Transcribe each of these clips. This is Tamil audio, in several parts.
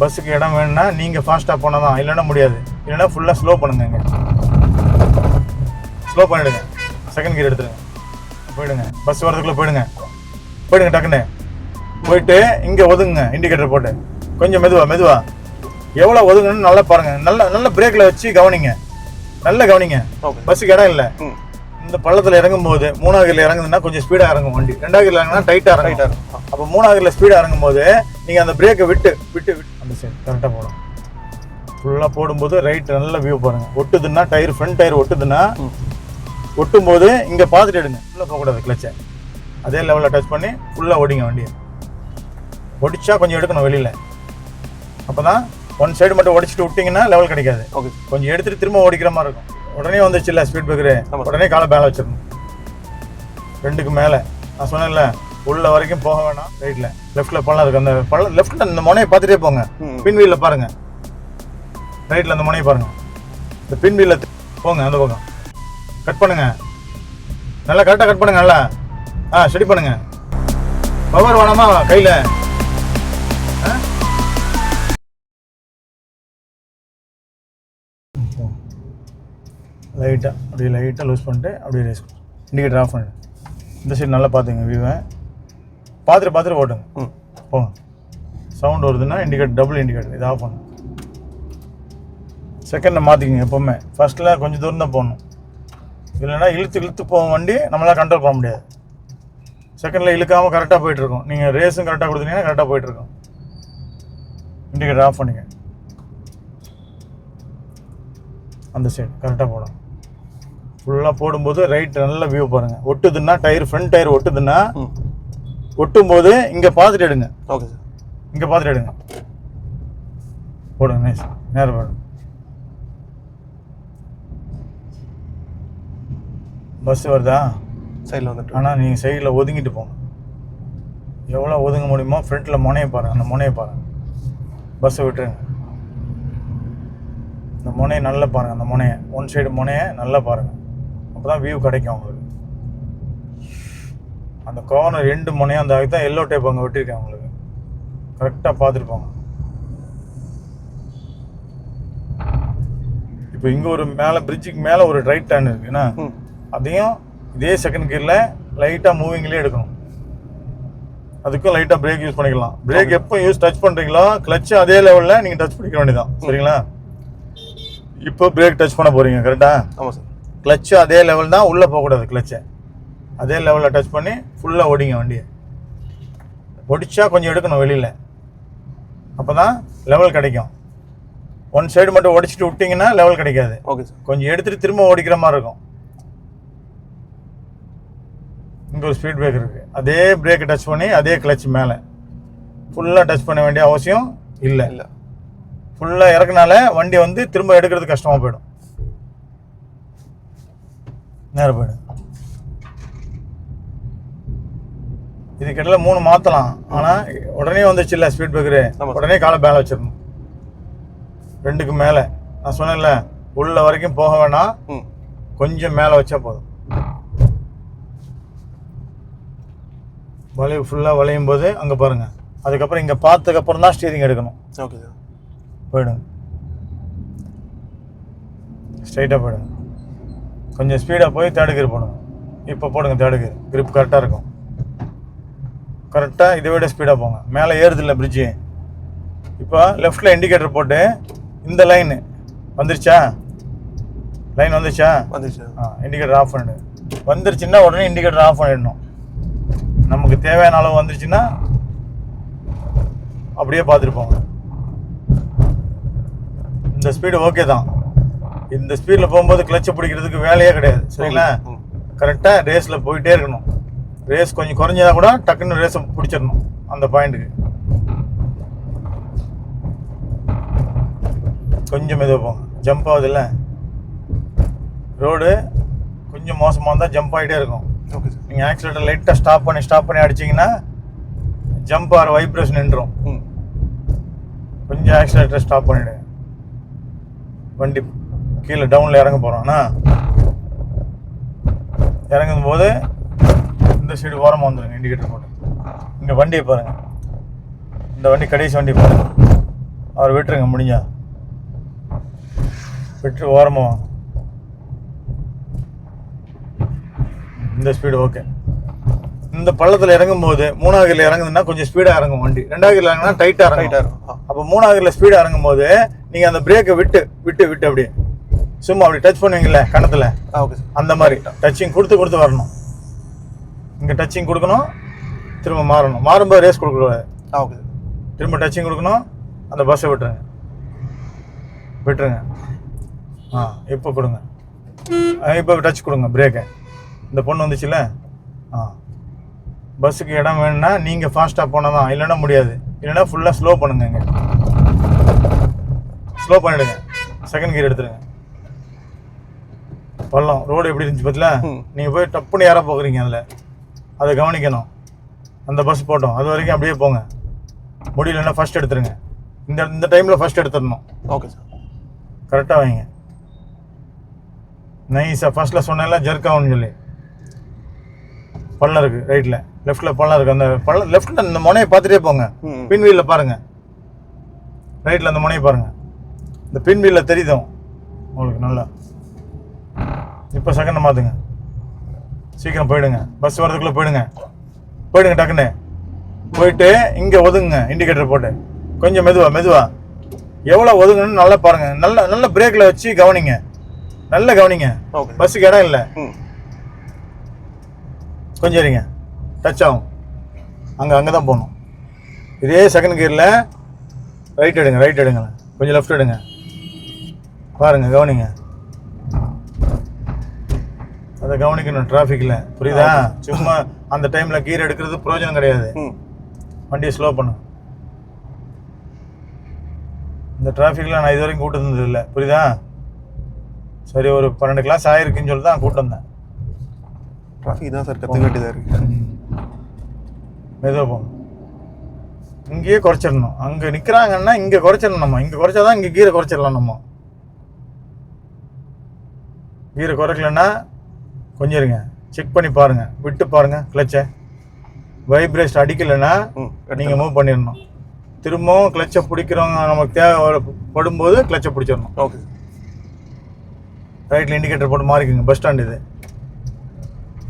பஸ்ஸுக்கு இடம் வேணும்னா நீங்கள் ஃபாஸ்ட்டாக போனால் தான் இல்லைன்னா முடியாது. இல்லைன்னா ஃபுல்லாக ஸ்லோ பண்ணுங்க ஸ்லோ பண்ணிடுங்க. செகண்ட் கியர் எடுத்துருங்க போயிடுங்க. பஸ் வரதுக்குள்ளே போயிடுங்க. போயிடுங்க டக்குன்னு. போயிட்டு இங்கே ஒதுங்குங்க இண்டிகேட்டர் போட்டு. கொஞ்சம் மெதுவா மெதுவா. எவ்வளோ ஒதுங்கணும்னு நல்லா பாருங்க. நல்ல நல்ல பிரேக்கில் வச்சு கவனிங்க. நல்ல கவனிங்க. பஸ்ஸுக்கு இடம் இல்லை. இந்த பள்ளத்தில் இறங்கும் போது மூணாவது இறங்குதுன்னா கொஞ்சம் ஸ்பீடாக இறங்கும் வண்டி. ரெண்டாவது இறங்குனா டைட்டாக இருக்கும் அப்போ மூணாவது ஸ்பீடாக இறங்கும் போது நீங்கள் அந்த பிரேக்கை விட்டு விட்டு விட்டு. அந்த சைடு கரெக்டாக போடும் ஃபுல்லாக போடும்போது ரைட் நல்ல வியூ பாருங்க. ஒட்டுதுன்னா டயர் ஃப்ரண்ட் டயர் ஒட்டுதுன்னா ஒட்டும் போது இங்கே பார்த்துட்டு எடுங்க. ஃபுல்லாக போகக்கூடாது கிளச்சை அதே லெவலில் டச் பண்ணி ஃபுல்லாக ஓடிங்க வண்டியை. ஒடிச்சா கொஞ்சம் எடுக்கணும் வெளியில். அப்போ தான் ஒன் சைடு மட்டும் ஒடிச்சிட்டு விட்டிங்கன்னா லெவல் கிடைக்காது. ஓகே கொஞ்சம் எடுத்துட்டு திரும்ப ஓடிக்கிற மாதிரி இருக்கும். உடனே வந்துச்சுல்ல ஸ்பீட் பிரேக்கரு. உடனே காலை மேலே வச்சிடணும். ரெண்டுக்கு மேலே. நான் சொன்னேன்ல உள்ள வரைக்கும் போக வேணாம். ரைட்டில் லெஃப்ட்டில் பள்ளம் இருக்கு. அந்த பள்ளம் லெஃப்ட்டில் இந்த முனையை பார்த்துட்டே போங்க. பின் வீலில் பாருங்க. ரைட்டில் அந்த முனையை பாருங்க. இந்த பின் வீலில் போங்க அந்த பக்கம். கட் பண்ணுங்க. நல்லா கரெக்டாக கட் பண்ணுங்க நல்லா. ஆ ஸ்டடி பண்ணுங்க. பவர் வேணாமா? கையில். லைட்டாக அப்படியே லைட்டாக லூஸ் பண்ணிட்டு அப்படியே ரேஸ் இண்டிகேட்டர் ஆஃப் பண்ணிடு இந்த சைடு நல்லா பார்த்துங்க வியூவை பார்த்துட்டு பார்த்துட்டு ஓட்டுங்க போங்க. சவுண்ட் வருதுன்னா இண்டிகேட்டர் டபுள் இண்டிகேட்டர் இது ஆஃப் பண்ணும் செகண்டை மாற்றிக்கங்க எப்போவுமே. ஃபர்ஸ்ட்டில் கொஞ்சம் தூரம் தான் போகணும். இல்லைன்னா இழுத்து இழுத்து போகும் வண்டி நம்மளால் கண்ட்ரோல் பண்ண முடியாது. செகண்டில் இழுக்காமல் கரெக்டாக போயிட்டுருக்கோம். நீங்கள் ரேஸும் கரெக்டாக கொடுத்தீங்கன்னா கரெக்டாக போயிட்டுருக்கோம். இண்டிகேட்டர் ஆஃப் பண்ணிங்க அந்த சைடு கரெக்டாக போடும் ஃபுல்லாக போடும்போது ரைட் நல்ல வியூ பாருங்கள் ஒட்டுதுன்னா டயர் ஃப்ரண்ட் டயர் ஒட்டுதுன்னா ஒட்டும் போது இங்கே பார்த்துட்டு எடுங்க. ஓகே சார் இங்கே பார்த்துட்டு எடுங்க. போடுங்க நைஸ் நேரம் போடுங்க. பஸ் வருதா? சைடில் வந்துட்டு. ஆனால் நீங்கள் சைடில் ஒதுங்கிட்டு போங்க. எவ்வளோ ஒதுங்க முடியுமோ ஃப்ரண்ட்டில் முனையை பாருங்கள் அந்த முனையை பாருங்கள் பஸ்ஸை விட்டுருங்க. இந்த முனையை நல்லா பாருங்கள் அந்த முனையை. ஒன் சைடு முனையை நல்லா பாருங்கள் அப்போ தான் வியூ கிடைக்கும் உங்களுக்கு. அந்த கார்னர் ரெண்டு முனையும் அந்த அதுக்கு தான் எல்லோ டேப் அங்கே விட்டுருக்கேன் உங்களுக்கு. கரெக்டாக பார்த்துட்டு போங்க. இப்போ இங்கே ஒரு மேலே பிரிட்ஜுக்கு மேலே ஒரு ரைட் டர்ன் இருக்குன்னா அதையும் இதே செகண்ட் கியரில் லைட்டாக மூவிங்லேயே எடுக்கணும். அதுக்கும் லைட்டாக பிரேக் யூஸ் பண்ணிக்கலாம். பிரேக் எப்போ யூஸ் டச் பண்ணுறீங்களோ கிளச்சு அதே லெவலில் நீங்கள் டச் பண்ணிக்க வேண்டியதான் சரிங்களா? இப்போ பிரேக் டச் பண்ண போகிறீங்க கரெக்டாக ஆமாம் சார் கிளச்சு அதே லெவல் தான் உள்ளே போகக்கூடாது கிளச்சை அதே லெவலில் டச் பண்ணி ஃபுல்லாக ஓடிங்க வண்டியை. ஒடிச்சா கொஞ்சம் எடுக்கணும் வெளியில். அப்போ தான் லெவல் கிடைக்கும். ஒன் சைடு மட்டும் ஒடிச்சிட்டு விட்டிங்கன்னா லெவல் கிடைக்காது. ஓகே சார் கொஞ்சம் எடுத்துட்டு திரும்ப ஓடிக்கிற மாதிரி இருக்கும். இங்கே ஒரு ஸ்பீட் பிரேக் இருக்கு. அதே பிரேக்கை டச் பண்ணி அதே கிளச் மேலே. ஃபுல்லாக டச் பண்ண வேண்டிய அவசியம் இல்லை. இல்லை. ஃபுல்லாக இறக்குனால வண்டி வந்து திரும்ப எடுக்கிறது கஷ்டமாக போயிடும். நேரம் போயிடும். இதுக்கிட்ட மூணு மாற்றலாம் ஆனால் உடனே வந்துச்சு இல்லை ஸ்பீட் பிரேக்கரு. உடனே காலை மேலே வச்சிடணும். ரெண்டுக்கு மேலே. நான் சொன்னேன்ல உள்ள வரைக்கும் போக வேணாம் கொஞ்சம் மேலே வச்சா போதும். வளைவு ஃபுல்லாக வளையும் போது அங்கே பாருங்கள் அதுக்கப்புறம் இங்கே பார்த்ததுக்கப்புறம் தான் ஸ்டீரிங் எடுக்கணும். ஓகே சார் போயிடுங்க. ஸ்ட்ரைட்டாக போயிடுங்க. கொஞ்சம் ஸ்பீடாக போய் தேர்டு gear போடுங்க. இப்போ போடுங்க தேர்டு grip கரெக்டாக இருக்கும். கரெக்டாக இதை விட ஸ்பீடாக போங்க. மேலே ஏறுது இல்லை பிரிட்ஜு இப்போ லெஃப்ட்டில் இண்டிகேட்டர் போட்டு இந்த லைனு வந்துருச்சா? லைன் வந்துருச்சா? வந்துச்சு ஆ இண்டிகேட்டர் ஆஃப் பண்ணிடு. வந்துருச்சுன்னா உடனே இண்டிகேட்டர் ஆஃப் பண்ணிடணும். நமக்கு தேவையான அளவு வந்துருச்சுன்னா அப்படியே பார்த்துட்டு போங்க. இந்த ஸ்பீடு ஓகே தான். இந்த ஸ்பீடில் போகும்போது கிளச்சை பிடிக்கிறதுக்கு வேலையே கிடையாது. சரிங்களா? கரெக்டாக ரேஸில் போயிட்டே இருக்கணும். ரேஸ் கொஞ்சம் குறைஞ்சதா கூட டக்குன்னு ரேஸை பிடிச்சிடணும் அந்த பாயிண்ட்டுக்கு. கொஞ்சம் மெதுவாக போங்க ஜம்ப் ஆகுதுல்ல? ரோடு கொஞ்சம் மோசமாக இருந்தால் ஜம்ப் ஆகிட்டே இருக்கும். ஓகே சார் நீங்கள் ஆக்சிலேட்டர் லைட்டாக ஸ்டாப் பண்ணி ஸ்டாப் பண்ணி அடிச்சிங்கன்னா ஜம்ப் ஆகிற வைப்ரேஷன் நின்றும் ம். கொஞ்சம் ஆக்சிலேட்டரை ஸ்டாப் பண்ணிவிடுங்க வண்டி கீழே டவுனில் இறங்க போகிறோம்னா இறங்கும் போது இந்த சைடு ஓரமாக வந்துடுங்க இண்டிகேட்டர் போட்டு. இங்கே வண்டியை பாருங்கள் இந்த வண்டி கடைசி வண்டி பாருங்க. அவர் விட்டுருங்க முடிஞ்சா. விட்டு ஓரமாக வாங்க. இந்த ஸ்பீடு ஓகே இந்த பள்ளத்தில் இறங்கும்போது மூணாவது gear இறங்குதுன்னா கொஞ்சம் ஸ்பீடாக இறங்கும் வண்டி. ரெண்டாவது இறங்குனா டைட்டாக இறங்கும். இருக்கும். ஆ. அப்போ மூணாவது ஸ்பீடாக இறங்கும் போது நீங்கள் அந்த பிரேக்கை விட்டு விட்டு விட்டு அப்படியே. சும்மா அப்படி டச் பண்ணுவீங்கல்ல கணத்தில் ஓகே அந்த மாதிரி. டச்சிங் கொடுத்து கொடுத்து வரணும். இங்கே டச்சிங் கொடுக்கணும் திரும்ப மாறணும். மாறும்போது ரேஸ் ஆ ஓகே திரும்ப டச்சிங் கொடுக்கணும் அந்த பஸ்ஸை விட்டுருங்க. விட்டுருங்க. ஆ இப்போ கொடுங்க. இப்போ டச் கொடுங்க பிரேக்கை இந்த பொண்ணு வந்துச்சுல்ல? ஆ. பஸ்ஸுக்கு இடம் வேணும்னா நீங்கள் ஃபாஸ்ட்டாக போனால் தான். இல்லைன்னா முடியாது. இல்லைன்னா ஃபுல்லாக ஸ்லோ பண்ணுங்க இங்கே. ஸ்லோ பண்ணிடுங்க. செகண்ட் கியர் எடுத்துருங்க. பள்ளம் ரோடு எப்படி இருந்துச்சு பார்த்தீங்களா. நீங்கள் போய் டப்புன்னு ஏற போகிறீங்க அதில். அதை கவனிக்கணும். அந்த பஸ் போட்டோம் அது வரைக்கும் அப்படியே போங்க. முடியலன்னா ஃபர்ஸ்ட் எடுத்துருங்க. இந்த இந்த டைமில் ஃபர்ஸ்ட் எடுத்துடணும். ஓகே சார் கரெக்டாக வைங்க. நைஸாக ஃபர்ஸ்ட்டில் சொன்னேன்ல ஜெர்க் ஆகும்னு சொல்லி பள்ளம் இருக்குது ரைட்டில் லெஃப்ட்டில் பள்ளம் இருக்குது அந்த பள்ளம் லெஃப்ட்டில் இந்த முனையை பார்த்துட்டே போங்க. பின் வீலில் பாருங்கள் ரைட்டில் அந்த முனையை பாருங்கள் இந்த பின் வீலில் தெரியுதும் உங்களுக்கு நல்லா. இப்போ செகண்டை மாற்றுங்க சீக்கிரம் போயிடுங்க. பஸ் வரதுக்குள்ளே போயிடுங்க. போயிடுங்க டக்குன்னு. போயிட்டு இங்கே ஒதுங்குங்க இண்டிகேட்டர் போட்டு. கொஞ்சம் மெதுவா மெதுவா. எவ்வளோ ஒதுங்கணும்னு நல்லா பாருங்க. நல்ல நல்ல பிரேக்கில் வச்சு கவனிங்க. நல்ல கவனிங்க. பஸ்ஸுக்கு இடம் இல்லை. கொஞ்சம் இருங்க. டச் ஆகும். அங்கே அங்கே தான் போகணும். இதே செகண்ட் கியரில் ரைட் எடுங்க ரைட் எடுங்க. கொஞ்சம் லெஃப்ட் எடுங்க. பாருங்க கவனிங்க. அதை கவனிக்கணும் டிராஃபிக்கில் புரியுதா? சும்மா அந்த டைமில் கீர் எடுக்கிறது பிரயோஜனம் கிடையாது. வண்டியை ஸ்லோ பண்ணு. இந்த டிராஃபிக்கில் நான் இது வரைக்கும் கூட்டு வந்தது இல்லை புரியுதா? சரி ஒரு பன்னெண்டு கிளாஸ் ஆயிருக்குன்னு சொல்லி தான் கூட்டு வந்தேன். டிராஃபிக் தான் சார் கற்றுக்க வேண்டியதாக இருக்கு. மெதுவாக போகணும் இங்கேயே குறைச்சிடணும். அங்கே நிற்கிறாங்கன்னா இங்கே குறைச்சிடணும் நம்ம. இங்கே குறைச்சாதான் இங்கே கீரை குறைச்சிடலாம் நம்ம. கீரை குறைக்கலன்னா கொஞ்சம் இருங்க. செக் பண்ணி பாருங்க. விட்டு பாருங்க கிளச்சை வைப்ரேஷன் அடிக்கலைன்னா நீங்கள் மூவ் பண்ணிடணும். திரும்பவும் கிளச்சை பிடிக்கிறவங்க நமக்கு தேவை படும்போது கிளச்சை பிடிச்சிடணும். ஓகே ரைட்டில் இண்டிகேட்டர் போட்டு மாறிக்கோங்க. பஸ் ஸ்டாண்ட் இது.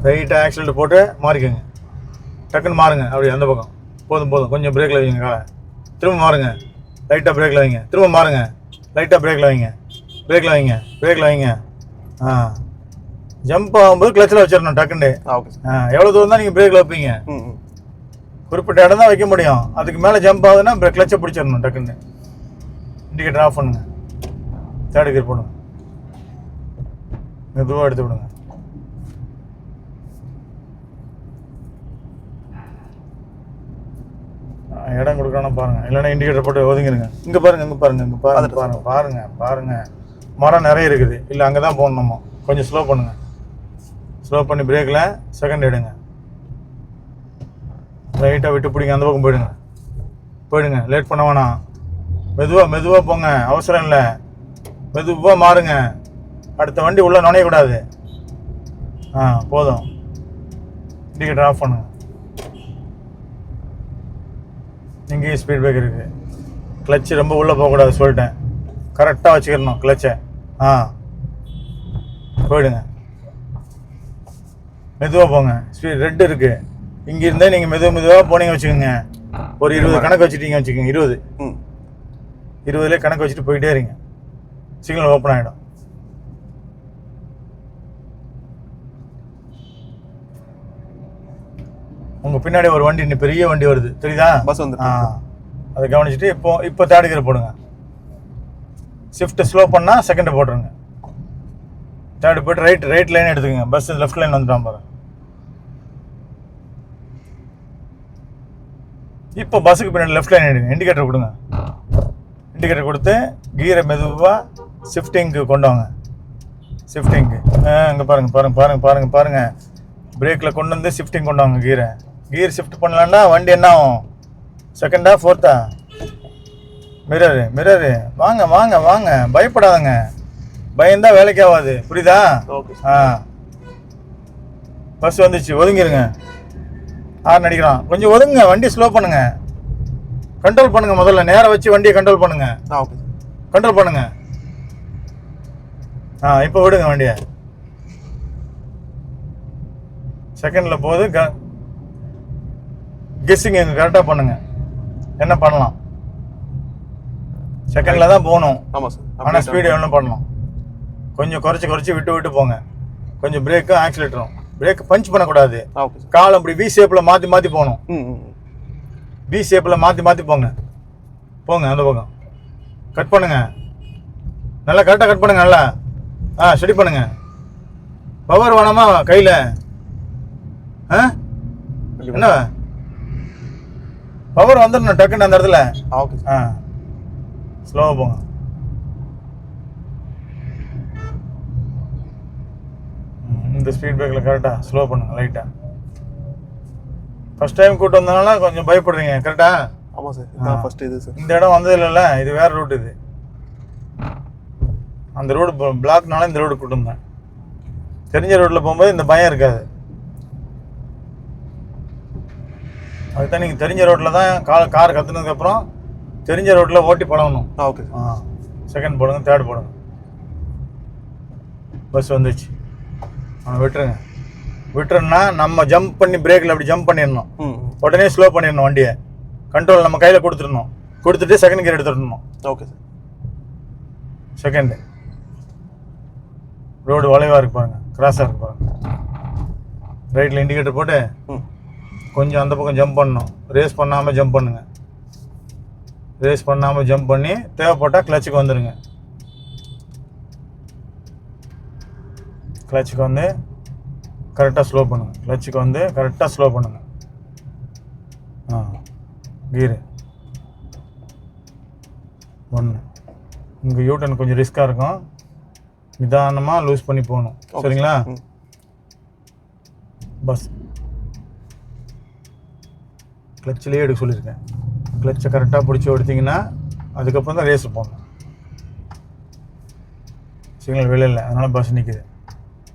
ரைட்டாக ஆக்சிடென்ட் போட்டு மாறிக்கோங்க. டக்குன்னு மாறுங்க. அப்படி அந்த பக்கம். போதும் போதும். கொஞ்சம் பிரேக்கில் வைங்க காலை. திரும்ப மாறுங்க. லைட்டாக பிரேக்கில் வைங்க. திரும்ப மாறுங்க. லைட்டாக பிரேக்கில் வைங்க. பிரேக்கில் வைங்க. பிரேக்கில் வைங்க. ஆ. ஜம்ப் ஆகும்போது கிளச்சில் வச்சிடணும் டக்குன்னு. எவ்வளோ தூரம் தான் நீங்கள் பிரேக்கில் வைப்பீங்க? குறிப்பிட்ட இடம் தான் வைக்க முடியும். அதுக்கு மேலே ஜம்ப் ஆகுதுன்னா கிளச்சை பிடிச்சிடணும் டக்குன்னு. இண்டிகேட்டர் ஆஃப் பண்ணுங்க. தேர்ட் கியர் போடுங்க. மெதுவாக எடுத்து விடுங்க. ஆ, இடம் கொடுக்கணும் பாருங்க. இல்லைன்னா இண்டிகேட்டர் போட்டு ஒதுங்கிருங்க. இங்கே பாருங்க இங்கே பாருங்க இங்கே பாருங்க பாருங்க பாருங்க பாருங்க. மரம் நிறைய இருக்குது. இல்லை அங்கே தான் போகணும் கொஞ்சம் ஸ்லோ பண்ணுங்க. ஸ்லோ பண்ணி பிரேக்கில் செகண்ட் எடுங்க. லைட்டாக விட்டு பிடிங்க அந்த பக்கம் போயிடுங்க. போயிடுங்க லேட் பண்ண வேணாம். மெதுவாக மெதுவாக போங்க அவசரம் இல்லை. மெதுவாக மாறுங்க. அடுத்த வண்டி உள்ளே நுழையக்கூடாது ஆ போதும். இண்டிகேட்டர் ஆஃப் பண்ணுங்க. இங்கேயும் ஸ்பீட் பிரேக் இருக்குது கிளச்சு ரொம்ப உள்ளே போகக்கூடாது சொல்லிட்டேன். கரெக்டாக வச்சுக்கிறணும் கிளச்சை ஆ. போயிடுங்க. மெதுவாக போங்க. ஸ்பீட் ரெட் இருக்குது இங்கே இருந்தே நீங்கள் மெதுவாக மெதுவாக போனீங்க வச்சுக்கோங்க. ஒரு இருபது கணக்கு வச்சுட்டீங்க வச்சுக்கோங்க. இருபது. ம். இருபதுலேயே கணக்கு வச்சுட்டு போயிட்டே இருங்க. சிக்னல் ஓப்பன் ஆகிடும் உங்கள் பின்னாடி ஒரு வண்டி இன்னும் பெரிய வண்டி வருது. தெரியுதா? பஸ் வந்துட்டு ஆ. அதை கவனிச்சுட்டு இப்போ இப்போ தேர்ட் கியர் போடுங்க. ஷிஃப்ட் ஸ்லோ பண்ணால் செகண்ட் போட்டுருங்க. தேர்டு போய்ட்டு ரைட் ரைட் லைன் எடுத்துக்கோங்க. பஸ் லெஃப்ட் லைன் வந்துட்டான் பாருங்க இப்போ பஸ்ஸுக்கு பின்னாடி லெஃப்ட் லைன் எடுங்க. இண்டிகேட்டர் கொடுங்க. இண்டிகேட்டர் கொடுத்து கீரை மெதுவாக ஷிஃப்டிங்க்கு கொண்டு வாங்க. ஷிஃப்டிங்க்கு இங்கே பாருங்கள் பாருங்க பாருங்கள் பாருங்கள் பாருங்கள் பிரேக்கில் கொண்டு வந்து ஷிஃப்டிங் கொண்டு வாங்க கீரை கீர் ஷிஃப்ட் பண்ணலான்னா வண்டி என்ன ஆகும்? செகண்டா ஃபோர்த்தா மிரரு மிரரு வாங்க வாங்க வாங்க. பயப்படாதங்க. பயந்தா வேலைக்கு ஆகாது. புரியுதா? ஓகே ஆ. பஸ் வந்துச்சு. ஒதுங்கிருங்க. ஹார்ன் அடிக்கிறான் கொஞ்சம் ஒதுங்க வண்டி ஸ்லோ பண்ணுங்க. கண்ட்ரோல் பண்ணுங்க முதல்ல. நேரா வச்சு வண்டியை கண்ட்ரோல் பண்ணுங்க. கண்ட்ரோல் பண்ணுங்க. ஆ இப்போ விடுங்க வண்டியை. செகண்ட்ல போகுது. கெஸ்ஸிங் கரெக்டாக பண்ணுங்க. என்ன பண்ணலாம்? செகண்ட்ல தான் போகணும். ஆமாம் சார் ஆனால் ஸ்பீடு எவ்வளோ பண்ணலாம்? கொஞ்சம் குறைச்சி குறைச்சி விட்டு விட்டு போங்க. கொஞ்சம் பிரேக்கும் ஆக்சிலேட்டரும் பிரேக் பஞ்ச் பண்ணக்கூடாது. ஆ ஓகே சார் கால் அப்படி வி ஷேப்பில் மாற்றி மாற்றி போகணும். பி ஷேப்பில் மாற்றி மாற்றி போங்க. போங்க அந்த பக்கம். கட் பண்ணுங்க. நல்லா கரெக்டாக கட் பண்ணுங்க நல்லா. ஆ ஸ்டடி பண்ணுங்க. பவர் வேணாமா கையில்? ஆ? என்ன பவர் வந்துடணும் டக்குன்னு அந்த இடத்துல. ஆ ஸ்லோவாக போங்க. இந்த ஸ்பீட் பிரேக்கில் கரெக்டாக ஸ்லோ பண்ணுங்க லைட்டாக ஃபர்ஸ்ட் டைம் கூட்டு வந்தனால கொஞ்சம் பயப்படுறீங்க கரெக்டா ஆமாம் சார் ஆ. இதுதான் ஃபர்ஸ்ட் இது சார் இந்த இடம் வந்தது இல்லைல்ல இது வேற ரூட் இது. அந்த ரோடு பிளாக்னால இந்த ரோடு கூட்டு வந்தேன். தெரிஞ்ச ரோட்டில் போகும்போது இந்த பயம் இருக்காது. அதுதான் நீங்கள் தெரிஞ்ச ரோட்டில் தான் கார் கார் கற்றுனதுக்கப்புறம் தெரிஞ்ச ரோட்டில் ஓட்டி பழகணும். ஓகே ஆ செகண்ட் போடுங்க தேர்ட் போடுங்க. பஸ் வந்துச்சு. அவனை விட்டுருங்க. விட்டுருன்னா நம்ம ஜம்ப் பண்ணி பிரேக்கில் அப்படி ஜம்ப் பண்ணிடணும். உடனே ஸ்லோ பண்ணிடணும் வண்டியை. கண்ட்ரோல் நம்ம கையில் கொடுத்துடணும். கொடுத்துட்டு செகண்ட் கியர் எடுத்துடணும். ஓகே சார் செகண்டு ரோடு வளைவாக இருக்கு பாருங்க. கிராஸாக இருக்கு பாருங்க. ரைட்டில் இண்டிகேட்டர் போட்டு கொஞ்சம் அந்த பக்கம் ஜம்ப் பண்ணணும். ரேஸ் பண்ணாமல் ஜம்ப் பண்ணுங்க. ரேஸ் பண்ணாமல் ஜம்ப் பண்ணி தேவைப்பட்டால் கிளச்சுக்கு வந்துடுங்க கிளச்சுக்கு வந்து கரெக்டாக ஸ்லோ பண்ணுங்க. கிளச்சுக்கு வந்து கரெக்டாக ஸ்லோ பண்ணுங்க. ஆ கீரு. ஒன்று உங்கள் யூட்டன் கொஞ்சம் ரிஸ்க்காக இருக்கும். நிதானமாக லூஸ் பண்ணி போகணும். சரிங்களா. பஸ். கிளச்சிலே எடுக்க சொல்லியிருக்கேன். கிளச்சை கரெக்டாக பிடிச்சி எடுத்தீங்கன்னா அதுக்கப்புறம் தான் ரேஸ் போகணும் சிக்னல் வெளியில். அதனால் பஸ் நிற்குது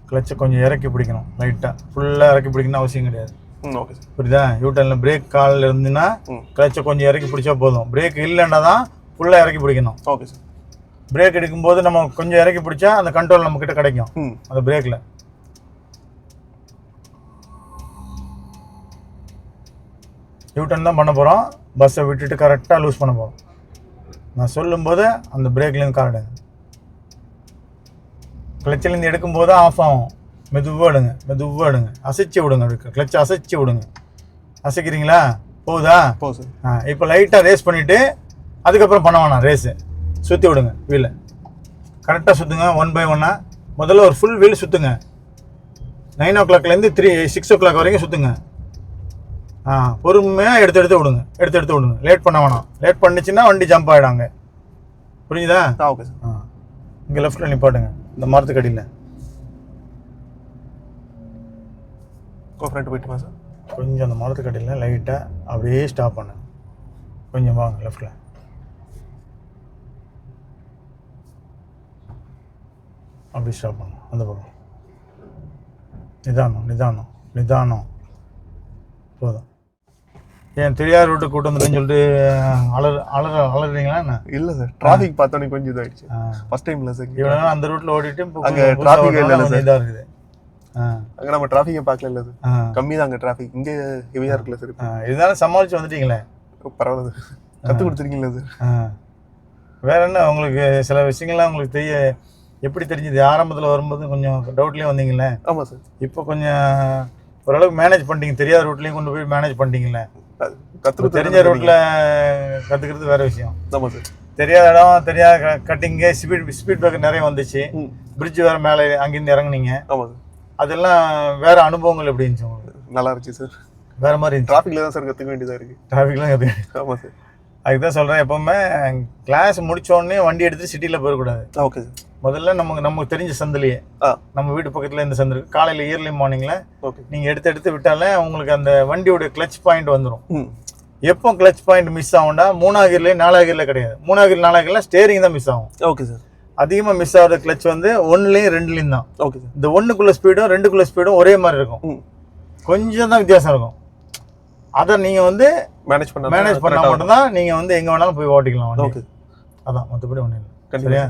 கிளச்சை கொஞ்சம் இறக்கி பிடிக்கணும் லைட்டாக ஃபுல்லாக இறக்கி பிடிக்கணும் அவசியம் கிடையாது. ஓகே புரியுதா? யூட்டர்னில் பிரேக் காலில் இருந்துன்னா கிளச்சை கொஞ்சம் இறக்கி பிடிச்சா போதும். பிரேக் இல்லைன்னா தான் ஃபுல்லாக இறக்கி பிடிக்கணும். ஓகே சார் பிரேக் எடுக்கும்போது நம்ம கொஞ்சம் இறக்கி பிடிச்சா அந்த கண்ட்ரோல் நம்மக்கிட்ட கிடைக்கும். அந்த பிரேக்கில் யூட்டன் தான் பண்ண போகிறோம் பஸ்ஸை விட்டுட்டு கரெக்டாக லூஸ் பண்ண போகிறோம் நான் சொல்லும்போது அந்த பிரேக்லேருந்து கார்டுங்க கிளச்சிலேருந்து எடுக்கும்போது ஆஃப் ஆகும். மெதுவாக எடுங்க மெதுவாக எடுங்க. அசைச்சு விடுங்க கிளச்சை அசைச்சு விடுங்க. அசைக்கிறீங்களா? போகுதா? போ சார். ஆ இப்போ லைட்டாக ரேஸ் பண்ணிவிட்டு அதுக்கப்புறம் பண்ண வேணாம் ரேஸு சுற்றி விடுங்க வீலை. கரெக்டாக சுற்றுங்க ஒன் பை ஒன்னாக முதல்ல ஒரு ஃபுல் வீல் சுற்றுங்க நைன் ஓ கிளாக்லேருந்து த்ரீ சிக்ஸ் ஓ கிளாக் வரைக்கும் சுற்றுங்க ஆ பொறுமையாக எடுத்து எடுத்து விடுங்க எடுத்து எடுத்து விடுங்க. லேட் பண்ண வேணாம். லேட் பண்ணுச்சுன்னா வண்டி ஜம்ப் ஆகிடாங்க புரிஞ்சுதா? ஓகே சார் ஆ. இங்கே லெஃப்ட்டில் நிப்பாட்டுங்க. இந்த மரத்துக்கடியில் கோ ஃப்ரண்ட் போயிட்டுமா சார் கொஞ்சம் அந்த மரத்துக்கடியில் லைட்டாக அப்படியே ஸ்டாப் பண்ணுங்க கொஞ்சம் வாங்க லெஃப்டில் அப்படி ஸ்டாப் பண்ணுங்க அந்த பக்கம். நிதானம் நிதானம் நிதானம். போதும். ஏன் தெரியாத ரூட்டு கூட்டு வந்துட்டேன்னு சொல்லிட்டு அலர் அலற அலறீங்களா என்ன? இல்லை சார் டிராஃபிக் பார்த்தோன்னே கொஞ்சம் இதாகிடுச்சு. ஃபர்ஸ்ட் டைம் இல்லை சார் இவ்வளோ அந்த ரூட்டில் ஓடிட்டு இப்போ அங்க இல்லைல்ல கொஞ்சம் சார். இதாக இருக்குது. அங்கே நம்ம டிராஃபிக்கை பார்க்கல இல்லை சார். கம்மி தான் அங்கே டிராஃபிக் இங்கே ஹெவியாக இருக்குல்ல சார் இருந்தாலும் சமாளித்து வந்துட்டீங்களே? பரவாயில்ல சார். கற்றுக் கொடுத்துருக்கீங்களா சார். ஆ. வேற என்ன உங்களுக்கு சில விஷயங்கள்லாம் உங்களுக்கு தெரிய எப்படி தெரிஞ்சது? ஆரம்பத்தில் வரும்போது கொஞ்சம் டவுட்லேயே வந்தீங்களே? ஆமாம் சார். இப்போ கொஞ்சம் ஓரளவுக்கு மேனேஜ் பண்ணிட்டீங்க. தெரியாத ரூட்லேயும் கொண்டு போய் மேனேஜ் பண்ணிட்டீங்களே? இப்போ தெரிஞ்ச ரூட்டில் கற்றுக்கிறது வேற விஷயம். ஆமாம் சார் தெரியாத இடம் தெரியாத கட்டிங்கு ஸ்பீட் ஸ்பீட் பிரேக்கர் நிறைய வந்துச்சு. பிரிட்ஜ் வேற மேலே அங்கேருந்து இறங்குனீங்க. ஆமாம் அதெல்லாம் வேற அனுபவங்கள் எப்படி இருந்துச்சு உங்களுக்கு? நல்லா இருந்துச்சு சார் வேற மாதிரி டிராஃபிக்கில் தான் சார் கற்றுக்க வேண்டியதாக இருக்குது டிராஃபிக்லாம் கற்றுக்க ஆமாம் சார் அதுக்கு தான் சொல்கிறேன் எப்போவுமே கிளாஸ் முடிச்ச உடனே வண்டி எடுத்து சிட்டியில் போயிடக்கூடாது. ஓகே முதல்ல நமக்கு நமக்கு தெரிஞ்ச சந்திலேயே. நம்ம வீட்டு பக்கத்தில் இந்த சந்து இருக்கு. காலையில் இயர்லி மார்னிங்கில் ஓகே நீங்கள் எடுத்து எடுத்து விட்டாலே உங்களுக்கு அந்த வண்டியோட கிளச் பாயிண்ட் வந்துடும் எப்போ கிளச் பாயிண்ட் மிஸ் ஆகும்னா மூணாவது கீர்லேயே நாலாவது கீரில் கிடையாது. மூணாவது கீர் நாலாவது கீரில் ஸ்டேரிங் தான் மிஸ் ஆகும். ஓகே சார் அதிகமாக மிஸ் ஆகிற கிளச் வந்து ஒன்றுலேயும் ரெண்டுலேயும் தான். ஓகே சார் இந்த ஒன்றுக்குள்ள ஸ்பீடும் ரெண்டுக்குள்ள ஸ்பீடும் ஒரே மாதிரி இருக்கும். கொஞ்சம் தான் வித்தியாசம் இருக்கும். அதை நீங்க வந்து மேனேஜ் பண்ண மேனேஜ் பண்ணா மட்டும்தான் நீங்க வந்து எங்க வேணாலும் போய் ஓட்டிக்கலாம். ஓகே அதான் மற்றபடி ஒன்றும் இல்லை. சரியா?